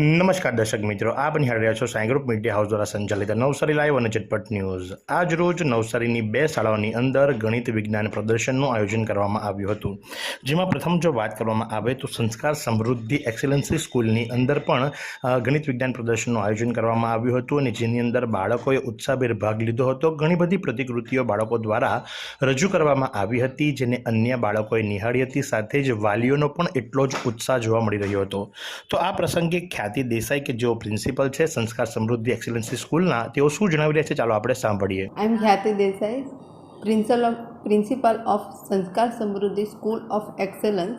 નમસ્કાર દર્શક મિત્રો, આપ નિહાળી રહ્યા છો સાંઈ ગ્રુપ મીડિયા હાઉસ દ્વારા સંચાલિત નવસારી લાઈવ અને ચટપટ ન્યૂઝ. આજ રોજ નવસારીની બે શાળાઓની અંદર ગણિત વિજ્ઞાન પ્રદર્શનનું આયોજન કરવામાં આવ્યું હતું. જેમાં પ્રથમ જો વાત કરવામાં આવે તો સંસ્કાર સમૃદ્ધિ એક્સેલન્સી સ્કૂલની અંદર પણ ગણિત વિજ્ઞાન પ્રદર્શનનું આયોજન કરવામાં આવ્યું હતું અને જેની અંદર બાળકોએ ઉત્સાહભેર ભાગ લીધો હતો. ઘણી બધી પ્રતિકૃતિઓ બાળકો દ્વારા રજૂ કરવામાં આવી હતી, જેને અન્ય બાળકોએ નિહાળી હતી. સાથે જ વાલીઓનો પણ એટલો જ ઉત્સાહ જોવા મળી રહ્યો હતો. તો આ પ્રસંગે ખ્યાતિ દેસાઈ કે જેઓ પ્રિન્સિપલ છે, સંસ્કાર સમૃદ્ધિ એક્સેલન્સી સ્કૂલના, તેઓ શું જણાવી રહ્યા છે? ચાલો આપણે સાંભળીએ. I am Khyati Desai principal of principal of Sanskar Samruddhi school of excellence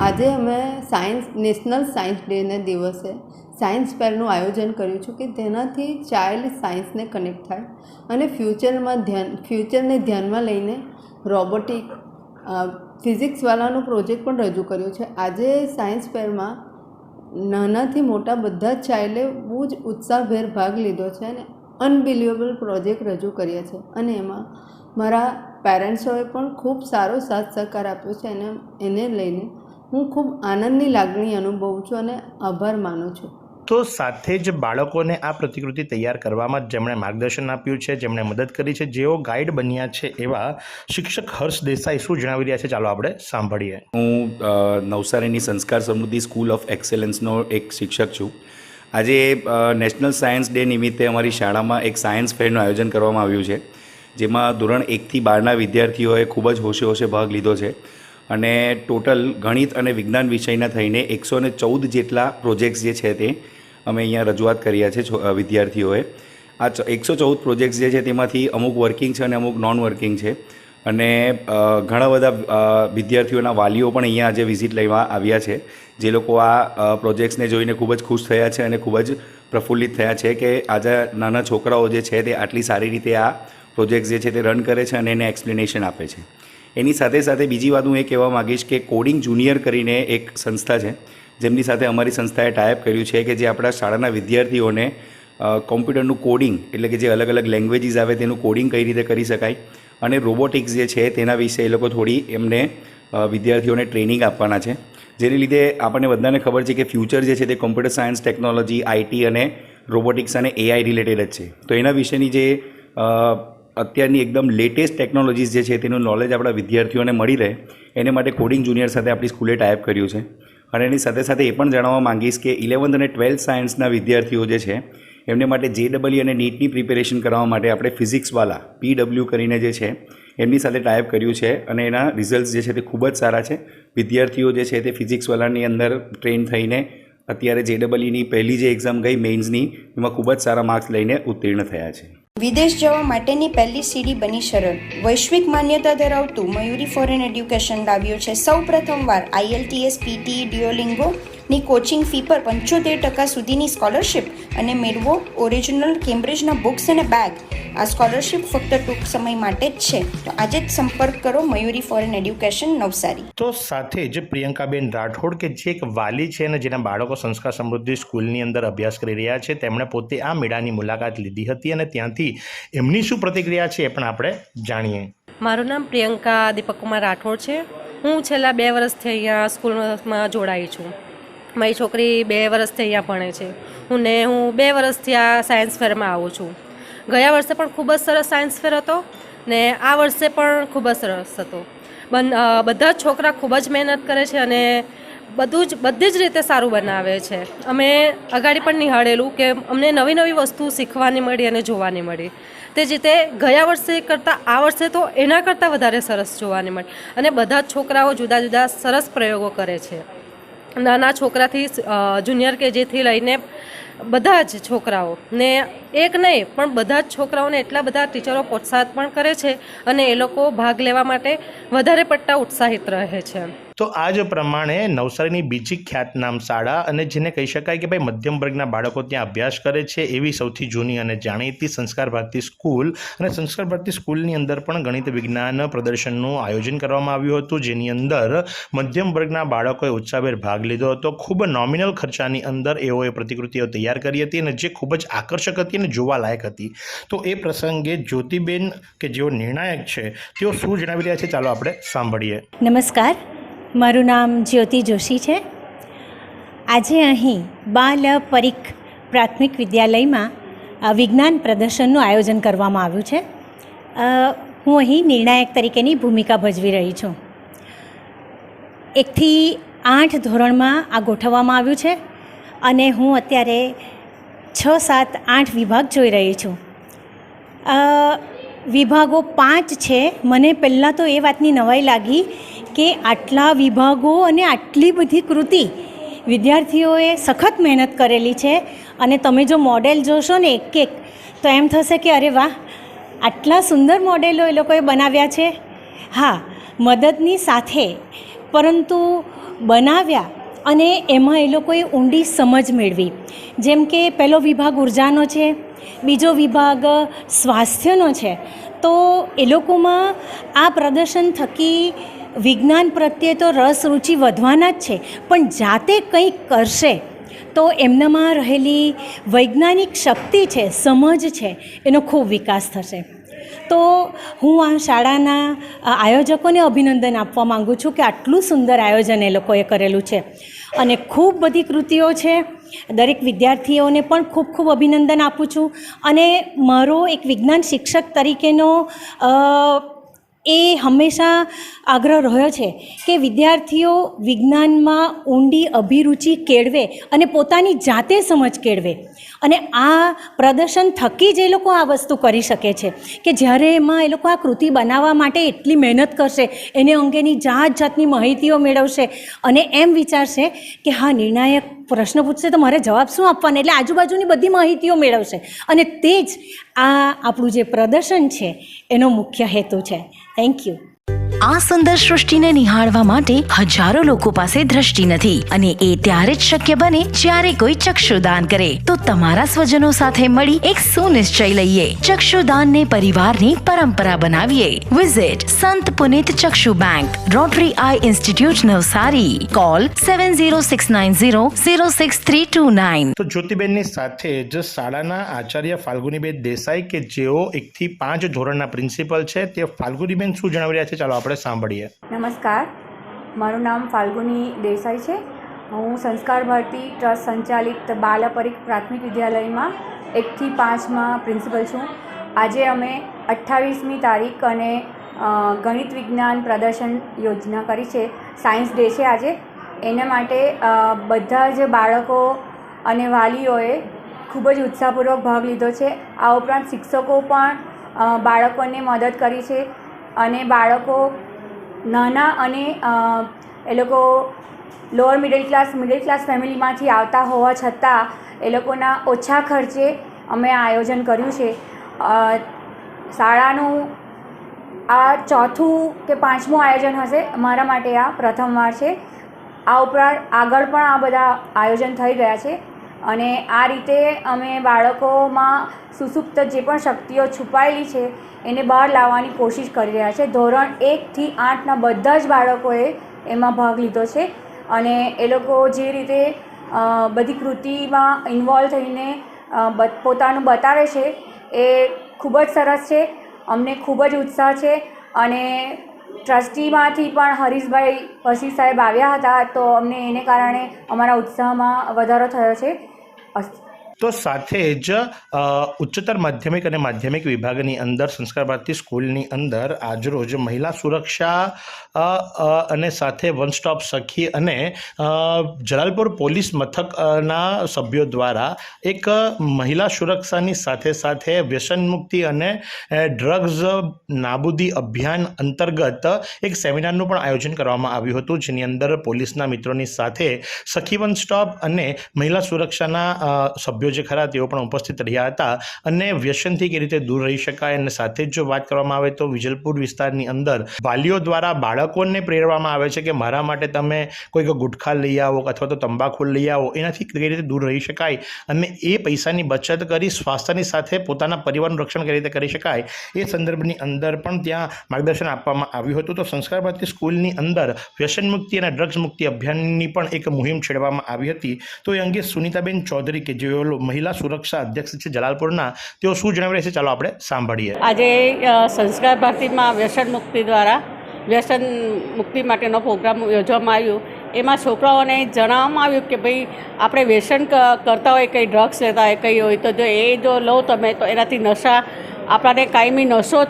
આજે અમે સાયન્સ નેશનલ સાયન્સ ડેને દિવસે સાયન્સ ફેરનું આયોજન કર્યું છે કે તેનાથી ચાઇલ્ડ સાયન્સને કનેક્ટ થાય અને ફ્યુચરમાં ધ્યાન ફ્યુચરને ધ્યાનમાં લઈને રોબોટિક ફિઝિક્સવાળાનો પ્રોજેક્ટ પણ રજૂ કર્યો છે. આજે સાયન્સ ફેરમાં નાનાથી મોટા બધા જ ચાઇલ્ડે બહુ જ ઉત્સાહભેર ભાગ લીધો છે અને અનબિલિવેબલ પ્રોજેક્ટ રજૂ કર્યા છે. અને એમાં મારા પેરેન્ટ્સોએ પણ ખૂબ સારો સાથ સહકાર આપ્યો છે અને એને લઈને હું ખૂબ આનંદની લાગણી અનુભવું છું અને આભાર માનું છું. તો સાથે જ બાળકોને આ પ્રતિકૃતિ તૈયાર કરવામાં જેમણે માર્ગદર્શન આપ્યું છે, જેમણે મદદ કરી છે, જેઓ ગાઈડ બન્યા છે એવા શિક્ષક હર્ષ દેસાઈ શું જણાવી રહ્યા છે, ચાલો આપણે સાંભળીએ. હું નવસારીની સંસ્કાર સમૃદ્ધિ સ્કૂલ ઓફ એક્સેલન્સનો એક શિક્ષક છું. આજે નેશનલ સાયન્સ ડે નિમિત્તે અમારી શાળામાં એક સાયન્સ ફેરનું આયોજન કરવામાં આવ્યું છે, જેમાં ધોરણ એકથી બારના વિદ્યાર્થીઓએ ખૂબ જ હોશે હોશે ભાગ લીધો છે. અને ટોટલ ગણિત અને વિજ્ઞાન વિષયના થઈને એકસો ને ચૌદ જેટલા પ્રોજેક્ટ્સ જે છે તે અમે અહીંયા રજૂઆત કર્યા છે વિદ્યાર્થીઓએ. આ એકસો ચૌદ પ્રોજેક્ટ્સ જે છે તેમાંથી અમુક વર્કિંગ છે અને અમુક નોન વર્કિંગ છે. અને ઘણા બધા વિદ્યાર્થીઓના વાલીઓ પણ અહીંયા આજે વિઝિટ લેવા આવ્યા છે. જે લોકો આ પ્રોજેક્ટ્સને જોઈને ખૂબ જ ખુશ થયા છે અને ખૂબ જ પ્રફુલ્લિત થયા છે કે આજે નાના છોકરાઓ જે છે તે આટલી સારી રીતે આ પ્રોજેક્ટ્સ જે છે તે રન કરે છે અને એને એક્સપ્લેનેશન આપે છે. એની સાથે સાથે બીજી વાત હું એ કહેવા માગીશ કે કોડિંગ જુનિયર કરીને એક સંસ્થા છે, જેમની સાથે અમારી સંસ્થાએ ટાઈપ કર્યું છે કે જે આપણા શાળાના વિદ્યાર્થીઓને કોમ્પ્યુટરનું કોડિંગ એટલે કે જે અલગ અલગ લેંગ્વેજીસ આવે તેનું કોડિંગ કઈ રીતે કરી શકાય અને રોબોટિક્સ જે છે તેના વિશે એ લોકો થોડી એમને વિદ્યાર્થીઓને ટ્રેનિંગ આપવાના છે. જેને લીધે આપણને બધાને ખબર છે કે ફ્યુચર જે છે તે કોમ્પ્યુટર સાયન્સ ટેકનોલોજી આઈટી અને રોબોટિક્સ અને એઆઈ રિલેટેડ જ છે. તો એના વિશેની જે અત્યારની એકદમ લેટેસ્ટ ટેકનોલોજીસ જે છે તેનું નોલેજ આપણા વિદ્યાર્થીઓને મળી રહે. એને માટે કોડિંગ જુનિયર સાથે આપણી સ્કૂલે ટાઈપ કર્યું છે. અને એની સાથે સાથે એ પણ જણાવવા માંગીશ કે ઇલેવન્થ અને ટ્વેલ્થ સાયન્સના વિદ્યાર્થીઓ જે છે, એમને માટે જે ડબલઈ અને નીટની પ્રિપેરેશન કરાવવા માટે આપણે ફિઝિક્સવાલા પીડબલ્યુ કરીને જે છે, એમની સાથે ટાઈપ કર્યું છે. અને એના રિઝલ્ટ્સ જે છે તે ખૂબ જ સારા છે. વિદ્યાર્થીઓ જે છે તે ફિઝિક્સવાલાની અંદર ટ્રેન થઈને અત્યારે જે ડબલઈની પહેલી જે એક્ઝામ ગઈ મેઇન્સની એમાં ખૂબ જ સારા માર્ક્સ લઈને ઉત્તીર્ણ થયા છે. વિદેશ જવા માટેની પહેલી સીડી બની સરળ. વૈશ્વિક માન્યતા ધરાવતું મયુરી ફોરેન એડ્યુકેશન લાવ્યું છે. સૌ પ્રથમવાર આઈએલટીએસ પીટી ડિયોલિંગો ની કોચિંગ ફી પર પંચોતેર ટકા સુધીની સ્કોલરશિપ અને મેળવો ઓરિજિનલ કેમ્બ્રિજના બુક્સ અને બેગ આ સ્કોલરશિપ ફક્ત ટૂંક સમય માટે જ છે. તો આજે જ સંપર્ક કરો મયુરી ફોરેન એડ્યુકેશન નવસારી. તો સાથે જ પ્રિયંકાબેન રાઠોડ કે જે એક વાલી છે અને જેના બાળકો સંસ્કાર સમૃદ્ધિ સ્કૂલની અંદર અભ્યાસ કરી રહ્યા છે તેમણે પોતે આ મેળાની મુલાકાત લીધી હતી અને ત્યાંથી એમની શું પ્રતિક્રિયા છે એ પણ આપણે જાણીએ. મારું નામ પ્રિયંકા દીપક કુમાર રાઠોડ છે. હું છેલ્લા બે વર્ષથી અહીંયા સ્કૂલમાં જોડાઈ છું. મારી છોકરી બે વર્ષથી અહીંયા ભણે છે. હું ને હું બે વર્ષથી આ સાયન્સ ફેરમાં આવું છું. ગયા વર્ષે પણ ખૂબ જ સરસ સાયન્સ ફેર હતો ને આ વર્ષે પણ ખૂબ જ સરસ હતો. બન બધા જ છોકરા ખૂબ જ મહેનત કરે છે અને બધું જ, બધી જ રીતે સારું બનાવે છે. અમે અગાડી પણ નિહાળેલું કે અમને નવી નવી વસ્તુ શીખવાની મળી અને જોવાની મળી. તે જ રીતે ગયા વર્ષે કરતાં, આ વર્ષે તો એના કરતાં વધારે સરસ જોવાની મળી. અને બધા જ છોકરાઓ જુદા જુદા સરસ પ્રયોગો કરે છે. નાના છોકરાથી જુનિયર કેજીથી લઈને બધા જ છોકરાઓ ને એક નહીં, પણ બધા જ છોકરાઓને એટલા બધા ટીચરો પ્રોત્સાહિત પણ કરે છે અને એ લોકો ભાગ લેવા માટે વધારે પડતા ઉત્સાહિત રહે છે. તો આ જ પ્રમાણે નવસારીની બીજી ખ્યાતનામ શાળા અને જેને કહી શકાય કે ભાઈ મધ્યમ વર્ગના બાળકો ત્યાં અભ્યાસ કરે છે એવી સૌથી જૂની અને જાણીતી સંસ્કાર ભારતી સ્કૂલ. અને સંસ્કાર ભારતી સ્કૂલની અંદર પણ ગણિત વિજ્ઞાન પ્રદર્શનનું આયોજન કરવામાં આવ્યું હતું, જેની અંદર મધ્યમ વર્ગના બાળકોએ ઉત્સાહભેર ભાગ લીધો હતો. ખૂબ નોમિનલ ખર્ચાની અંદર એઓએ પ્રતિકૃતિઓ તૈયાર કરી હતી અને જે ખૂબ જ આકર્ષક હતી અને જોવાલાયક હતી. તો એ પ્રસંગે જ્યોતિબેન, કે જેઓ નિર્ણાયક છે, તેઓ શું જણાવી રહ્યા છે? ચાલો આપણે સાંભળીએ. નમસ્કાર. મારું નામ જ્યોતિ જોશી છે. આજે અહીં બાલ પરીખ પ્રાથમિક વિદ્યાલયમાં વિજ્ઞાન પ્રદર્શનનું આયોજન કરવામાં આવ્યું છે. હું અહીં નિર્ણાયક તરીકેની ભૂમિકા ભજવી રહી છું. એકથી આઠ ધોરણમાં આ ગોઠવવામાં આવ્યું છે અને હું અત્યારે છ, સાત, આઠ વિભાગ જોઈ રહી છું. વિભાગો પાંચ છે. મને પહેલાં તો એ વાતની નવાઈ લાગી કે આટલા વિભાગો અને આટલી બધી કૃતિ વિદ્યાર્થીઓએ સખત મહેનત કરેલી છે અને તમે જો મોડેલ જોશો ને એક એક, તો એમ થશે કે અરે વાહ, આટલા સુંદર મોડેલો એ લોકોએ બનાવ્યા છે. હા, મદદની સાથે, પરંતુ બનાવ્યા અને એમાં એ લોકોએ ઊંડી સમજ મેળવી. જેમ કે પહેલો વિભાગ ઉર્જાનો છે, બીજો વિભાગ સ્વાસ્થ્યનો છે, તો એ લોકોમાં આ પ્રદર્શન થકી વિજ્ઞાન પ્રત્યે તો રસ, રુચિ વધવાના જ છે, પણ જાતે કંઈક કરશે તો એમનામાં રહેલી વૈજ્ઞાનિક શક્તિ છે, સમજ છે, એનો ખૂબ વિકાસ થશે. તો હું આ શાળાના આયોજકોને અભિનંદન આપવા માગું છું કે આટલું સુંદર આયોજન એ લોકોએ કરેલું છે. અને ખૂબ બધી કૃતિઓ છે, દરેક વિદ્યાર્થીઓને પણ ખૂબ ખૂબ અભિનંદન આપું છું. અને મારો એક વિજ્ઞાન શિક્ષક તરીકેનો એ હંમેશા આગ્રહ રહ્યો છે કે વિદ્યાર્થીઓ વિજ્ઞાનમાં ઊંડી અભિરુચિ કેળવે અને પોતાની જાતે સમજ કેળવે. અને આ પ્રદર્શન થકી જ એ લોકો આ વસ્તુ કરી શકે છે કે જ્યારે એમાં એ લોકો આ કૃતિ બનાવવા માટે એટલી મહેનત કરશે, એને અંગેની જાત જાતની માહિતીઓ મેળવશે અને એમ વિચારશે કે હા, નિર્ણાયક પ્રશ્ન પૂછશે તો મારે જવાબ શું આપવાનો? એટલે આજુબાજુની બધી માહિતીઓ મેળવશે. અને તે જ આ આપણું જે પ્રદર્શન છે, એનો મુખ્ય હેતુ છે. થેન્ક યુ આ સુંદર સૃષ્ટિને નિહાળવા માટે હજારો લોકો પાસે દ્રષ્ટિ નથી અને એ ત્યારે જ શક્ય બને જ્યારે કોઈ ચક્ષુદાન કરે. તો તમારા સ્વજનો સાથે મળી એક સુનિશ્ચય લઈએ. ચક્ષુદાનને પરિવારની પરંપરા બનાવીએ. વિઝિટ સંત પુનિત ચક્ષુ bank rotary eye institute Navsari. Call seven zero six nine zero zero six three two nine તો જ્યોતિબેનની સાથે જ શાળાના આચાર્ય ફાલ્ગુનીબેન દેસાઈ કે જેઓ એકથી પાંચ ધોરણના પ્રિન્સિપલ છે, તે ફાલ્ગુનીબેન શું જણાવી રહ્યા છે? ચાલો આપણે સાંભળીએ. નમસ્કાર. મારું નામ ફાલ્ગુની દેસાઈ છે. હું સંસ્કાર ભારતી ટ્રસ્ટ સંચાલિત બાલાપરિક પ્રાથમિક વિદ્યાલયમાં એકથી પાંચમાં પ્રિન્સિપલ છું. આજે અમે અઠ્ઠાવીસમી તારીખ અને ગણિત વિજ્ઞાન પ્રદર્શન યોજના કરી છે. સાયન્સ ડે છે આજે. એના માટે બધા જ બાળકો અને વાલીઓએ ખૂબ જ ઉત્સાહપૂર્વક ભાગ લીધો છે. આ ઉપરાંત શિક્ષકો પણ બાળકોને મદદ કરી છે. અને બાળકો નાના અને એ લોકો lower middle class middle class ફેમિલીમાંથી આવતા હોવા છતાં એ લોકોના ઓછા ખર્ચે અમે આયોજન કર્યું છે. શાળાનું આ ચોથું કે પાંચમું આયોજન હશે મારા માટે આ પ્રથમવાર છે. આ ઉપરાંત આગળ પણ આ બધા આયોજન થઈ ગયા છે. અને આ રીતે અમે બાળકોમાં સુસુપ્ત જે પણ શક્તિઓ છુપાયેલી છે, એને બહાર લાવવાની કોશિશ કરી રહ્યા છે. ધોરણ એકથી આઠના બધા જ બાળકોએ એમાં ભાગ લીધો છે અને એ લોકો જે રીતે બધી કૃતિમાં ઇન્વોલ્વ થઈને પોતાનું બતાવે છે, એ ખૂબ જ સરસ છે. અમને ખૂબ જ ઉત્સાહ છે અને ટ્રસ્ટીમાંથી પણ હરીશભાઈ વસી સાહેબ આવ્યા હતા, તો અમને એને કારણે અમારા ઉત્સાહમાં વધારો થયો છે. ось તો સાથે જ ઉચ્ચતર માધ્યમિક અને માધ્યમિક વિભાગની અંદર સંસ્કાર ભારતી સ્કૂલની અંદર આજરોજ મહિલા સુરક્ષા અને સાથે વન સ્ટોપ સખી અને જલાલપુર પોલીસ મથકના સભ્યો દ્વારા એક મહિલા સુરક્ષાની સાથે સાથે વ્યસન મુક્તિ અને ડ્રગ્સ નાબૂદી અભિયાન અંતર્ગત એક સેમિનારનું પણ આયોજન કરવામાં આવ્યું હતું જેની અંદર પોલીસના મિત્રોની સાથે સખી વન સ્ટોપ અને મહિલા સુરક્ષાના અ, સભ્યો જે ખરા તેઓ પણ ઉપસ્થિત રહ્યા હતા અને વ્યસનથી કેવી રીતે દૂર રહી શકાય અને સાથે જ જો વાત કરવામાં આવે તો વિજલપુર વિસ્તારની અંદર વાલીઓ દ્વારા બાળકોને પ્રેરવામાં આવે છે કે મારા માટે તમે કોઈક ગુટખા લઈ આવો અથવા તો તંબાકુ લઈ આવો, એનાથી કેવી રીતે દૂર રહી શકાય અને એ પૈસાની બચત કરી સ્વાસ્થ્યની સાથે પોતાના પરિવારનું રક્ષણ કઈ રીતે કરી શકાય એ સંદર્ભની અંદર પણ ત્યાં માર્ગદર્શન આપવામાં આવ્યું હતું. તો સંસ્કાર ભારતી સ્કૂલની અંદર વ્યસન મુક્તિ અને ડ્રગ્સ મુક્તિ અભિયાનની પણ એક મુહિમ છેડવામાં આવી હતી. તો એ અંગે સુનીતાબેન ચૌધરી કે જેઓ મહિલા સુરક્ષા અધ્યક્ષ છે જલાલપુરના, તેઓ શું જણાવી છે? ચાલો આપણે સાંભળીએ. આજે સંસ્કાર ભારતીમાં વ્યસન મુક્તિ દ્વારા, વ્યસન મુક્તિ માટેનો પ્રોગ્રામ યોજવામાં આવ્યો. એમાં છોકરાઓને જણાવવામાં આવ્યું કે ભાઈ, આપણે વ્યસન કરતા હોય, કંઈ ડ્રગ્સ લેતા હોય, કંઈ હોય, તો જો એ જો લો તમે, તો એનાથી નશા આપણાને કાયમી નશો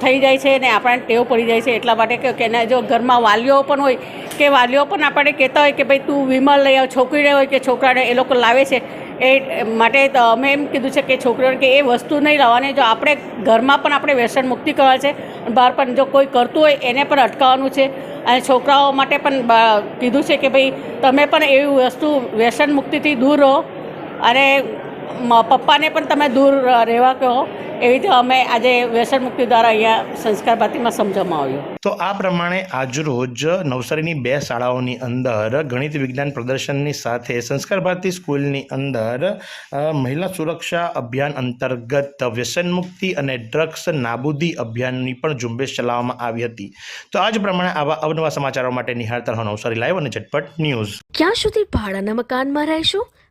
થઈ જાય છે ને આપણને ટેવ પડી જાય છે. એટલા માટે કે એના જો ઘરમાં વાલીઓ પણ હોય, કે વાલીઓ પણ આપણને કહેતા હોય કે ભાઈ, તું વીમા લઈ આવ છોકરીને હોય કે છોકરાને એ લોકો લાવે છે. એ માટે અમે એમ કીધું છે કે છોકરીઓને કે એ વસ્તુ નહીં લાવવાની, જો આપણે ઘરમાં પણ આપણે વ્યસન મુક્તિ કરવા છે, બહાર પણ જો કોઈ કરતું હોય એને પણ અટકાવવાનું છે. અને છોકરાઓ માટે પણ કીધું છે કે ભાઈ, તમે પણ એવી વસ્તુ વ્યસન મુક્તિથી દૂર રહો. અને પપ્પાને પણ તમે દૂર રહેવા કહો. એવી રીતે અમે આજે વ્યસન મુક્તિ દ્વારા અહીંયા સંસ્કાર ભારતીમાં સમજવામાં આવ્યું. તો આ પ્રમાણે આજરોજ નવસારીની બે શાળાઓની અંદર ગણિત વિજ્ઞાન પ્રદર્શનની સાથે સંસ્કાર ભારતી સ્કૂલની અંદર મહિલા સુરક્ષા અભિયાન અંતર્ગત વ્યસન મુક્તિ અને ડ્રગ્સ નાબૂદી અભિયાનની પણ ઝુંબેશ ચલાવવામાં આવી હતી. તો આ જ પ્રમાણે આવા અવનવા સમાચારો માટે નિહાળતા રહો નવસારી લાઈવ અને ઝટપટ ન્યૂઝ. ક્યાં સુધી ભાડાના મકાનમાં રહેશો?